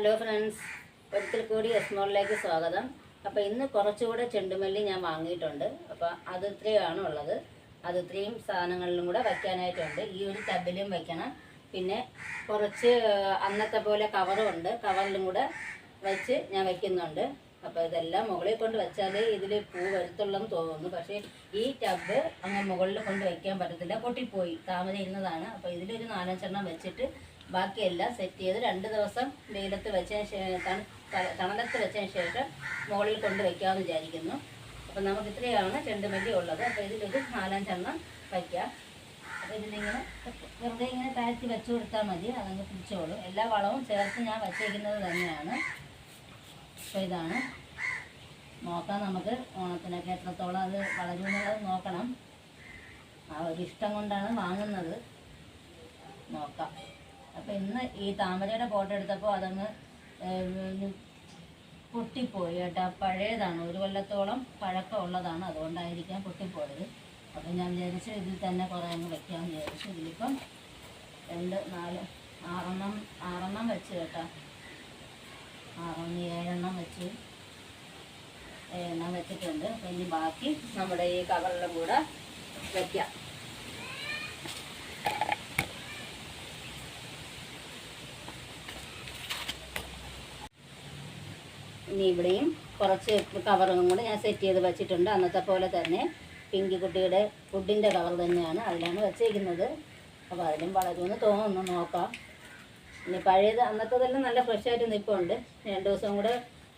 Hello friends ഒരിക്കൽ കൂടി എസ്മോളിലേക്ക് സ്വാഗതം. അപ്പോൾ ഇന്ന് കുറച്ചുകൂടെ ചെണ്ടുമല്ലി ഞാൻ വാങ്ങിയിട്ടുണ്ട്. അപ്പോൾ അത് ഇത്രയാണ് ഉള്ളത്. അത് ഇത്രയും സാധനങ്ങളിലും കൂടെ വയ്ക്കാനായിട്ടുണ്ട്. ഈ ഒരു ടബിലും വയ്ക്കണം. പിന്നെ കുറച്ച് അന്നത്തെ പോലെ കവറും ഉണ്ട്. കവറിലും കൂടെ വെച്ച് ഞാൻ വയ്ക്കുന്നുണ്ട്. അപ്പോൾ ഇതെല്ലാം മുകളിൽ കൊണ്ട് വെച്ചാലേ ഇതിൽ പൂ വരുത്തുള്ളെന്ന് തോന്നുന്നു. പക്ഷേ ഈ ടബ് അങ്ങ് മുകളിൽ കൊണ്ട് വയ്ക്കാൻ പറ്റത്തില്ല. പൊട്ടിപ്പോയി. താമര ഇരുന്നതാണ് അപ്പോൾ ഇതിലൊരു നാലഞ്ചെണ്ണം വെച്ചിട്ട് ബാക്കിയെല്ലാം സെറ്റ് ചെയ്ത് രണ്ട് ദിവസം വെയിലത്ത് വെച്ചതിന് ശേഷം തണലത്ത് വെച്ചതിന് ശേഷം മുകളിൽ കൊണ്ട് വയ്ക്കാമെന്ന് വിചാരിക്കുന്നു. അപ്പം നമുക്ക് ഇത്രയാണ് ചെണ്ടുമല്ലി ഉള്ളത്. അപ്പോൾ ഇതിലൊരു നാലഞ്ചെണ്ണം വയ്ക്കാം. അപ്പോൾ ഇതിലിങ്ങനെ വെറുതെ ഇങ്ങനെ താഴ്ത്തി വെച്ച് കൊടുത്താൽ മതി. അതങ്ങ് പിടിച്ചോളും. എല്ലാ വളവും ചേർത്ത് ഞാൻ വച്ചേക്കുന്നത് തന്നെയാണ്. അപ്പോൾ ഇതാണ്. നോക്കാം നമുക്ക് ഓണത്തിനൊക്കെ എത്രത്തോളം അത് വളരുമെന്നുള്ളത് നോക്കണം. ആ ഒരു ഇഷ്ടം കൊണ്ടാണ് വാങ്ങുന്നത്. നോക്കാം. അപ്പോൾ ഇന്ന് ഈ താമരയുടെ ഫോട്ടോ എടുത്തപ്പോൾ അതങ്ങ് പൊട്ടിപ്പോയി കേട്ടോ. പഴയതാണ്. ഒരു കൊല്ലത്തോളം പഴക്കമുള്ളതാണ്. അതുകൊണ്ടായിരിക്കാം പൊട്ടിപ്പോയത്. അപ്പം ഞാൻ വിചാരിച്ചു ഇതിൽ തന്നെ കുറേ അങ്ങ് വെക്കാമെന്ന് വിചാരിച്ചു. ഇതിലിപ്പം രണ്ട് നാല് ആറെണ്ണം ആറെണ്ണം വെച്ച് കേട്ടോ. ആറെണ്ണം ഏഴെണ്ണം വെച്ച് ഏഴെണ്ണം വെച്ചിട്ടുണ്ട്. അപ്പം ഇനി ബാക്കി നമ്മുടെ ഈ കവറിലും കൂടെ വെക്കാം. ഇനി ഇവിടെയും കുറച്ച് കവറും കൂടെ ഞാൻ സെറ്റ് ചെയ്ത് വെച്ചിട്ടുണ്ട്. അന്നത്തെ പോലെ തന്നെ പിങ്കി കുട്ടിയുടെ ഫുഡിന്റെ കവർ തന്നെയാണ് അതിലാണ് വെച്ചേക്കുന്നത്. അപ്പോൾ അതിലും വളരുമെന്ന് തോന്നുന്നു. നോക്കാം. ഇനി പഴയത് അന്നത്തേതെല്ലാം നല്ല ഫ്രഷായിട്ട് നിൽപ്പുണ്ട് രണ്ട് ദിവസം കൂടെ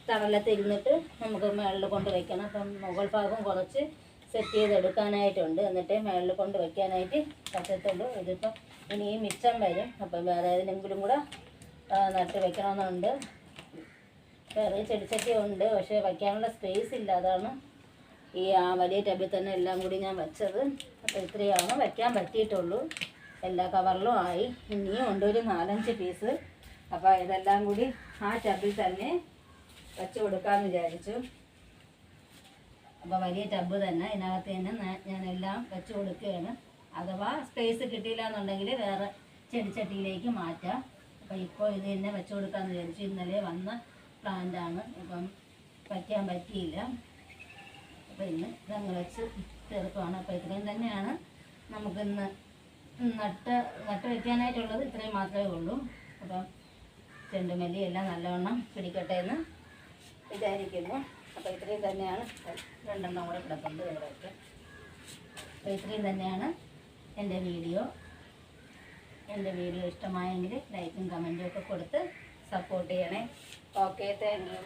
തണലത്ത് ഇരുന്നിട്ട് നമുക്ക് മേളിൽ കൊണ്ട് വയ്ക്കണം അപ്പം മുകൾ ഭാഗം കുറച്ച് സെറ്റ് ചെയ്തെടുക്കാനായിട്ടുണ്ട്. എന്നിട്ട് മേളിൽ കൊണ്ട് വയ്ക്കാനായിട്ട് പറ്റത്തുള്ളൂ. ഇതിപ്പം ഇനിയും മിച്ചം വരും. അപ്പം വേറെ ഏതെങ്കിലും കൂടെ നട്ട് വെക്കണമെന്നുണ്ട്. വേറെ ചെടിച്ചട്ടി ഉണ്ട് പക്ഷേ വയ്ക്കാനുള്ള സ്പേസ് ഇല്ല. അതാണ് ഈ ആ വലിയ ടബിൽ തന്നെ എല്ലാം കൂടി ഞാൻ വെച്ചത്. അപ്പോൾ ഇത്രയാണ് വയ്ക്കാൻ പറ്റിയിട്ടുള്ളൂ. എല്ലാ കവറിലും ആയി. ഇനിയും ഉണ്ട് ഒരു നാലഞ്ച് പീസ് അപ്പോൾ ഇതെല്ലാം കൂടി ആ ടബിൽ തന്നെ വെച്ച് കൊടുക്കാമെന്ന് വിചാരിച്ചു. അപ്പോൾ വലിയ ടബ് തന്നെ. ഇതിനകത്ത് തന്നെ ഞാനെല്ലാം വെച്ച് കൊടുക്കുകയാണ്. അഥവാ സ്പേസ് കിട്ടിയില്ല എന്നുണ്ടെങ്കിൽ വേറെ ചെടിച്ചട്ടിയിലേക്ക് മാറ്റാം. അപ്പോൾ ഇപ്പോൾ ഇത് തന്നെ വെച്ച് കൊടുക്കാമെന്ന് വിചാരിച്ചു. ഇന്നലെ വന്ന പ്ലാന്റാണ്. ഇപ്പം പറ്റാൻ പറ്റിയില്ല. അപ്പോൾ ഇന്ന് ഇതങ്ങ് വെച്ച് തീർക്കുവാണ്. അപ്പം ഇത്രയും തന്നെയാണ് നമുക്കിന്ന് നട്ട് നട്ട് വയ്ക്കാനായിട്ടുള്ളത് ഇത്രയും മാത്രമേ ഉള്ളൂ. അപ്പം ചെണ്ടുമല്ലി എല്ലാം നല്ലവണ്ണം പിടിക്കട്ടെ എന്ന് വിചാരിക്കുന്നു. അപ്പോൾ ഇത്രയും തന്നെയാണ് രണ്ടെണ്ണം കൂടെ കിടക്കുന്നത് ഇവിടെയൊക്കെ. അപ്പോൾ ഇത്രയും തന്നെയാണ് എന്റെ വീഡിയോ. എന്റെ വീഡിയോ ഇഷ്ടമായെങ്കിൽ ലൈക്കും കമന്റും ഒക്കെ കൊടുത്ത് സപ്പോർട്ട് ചെയ്യണേ ഓക്കെ താങ്ക് യു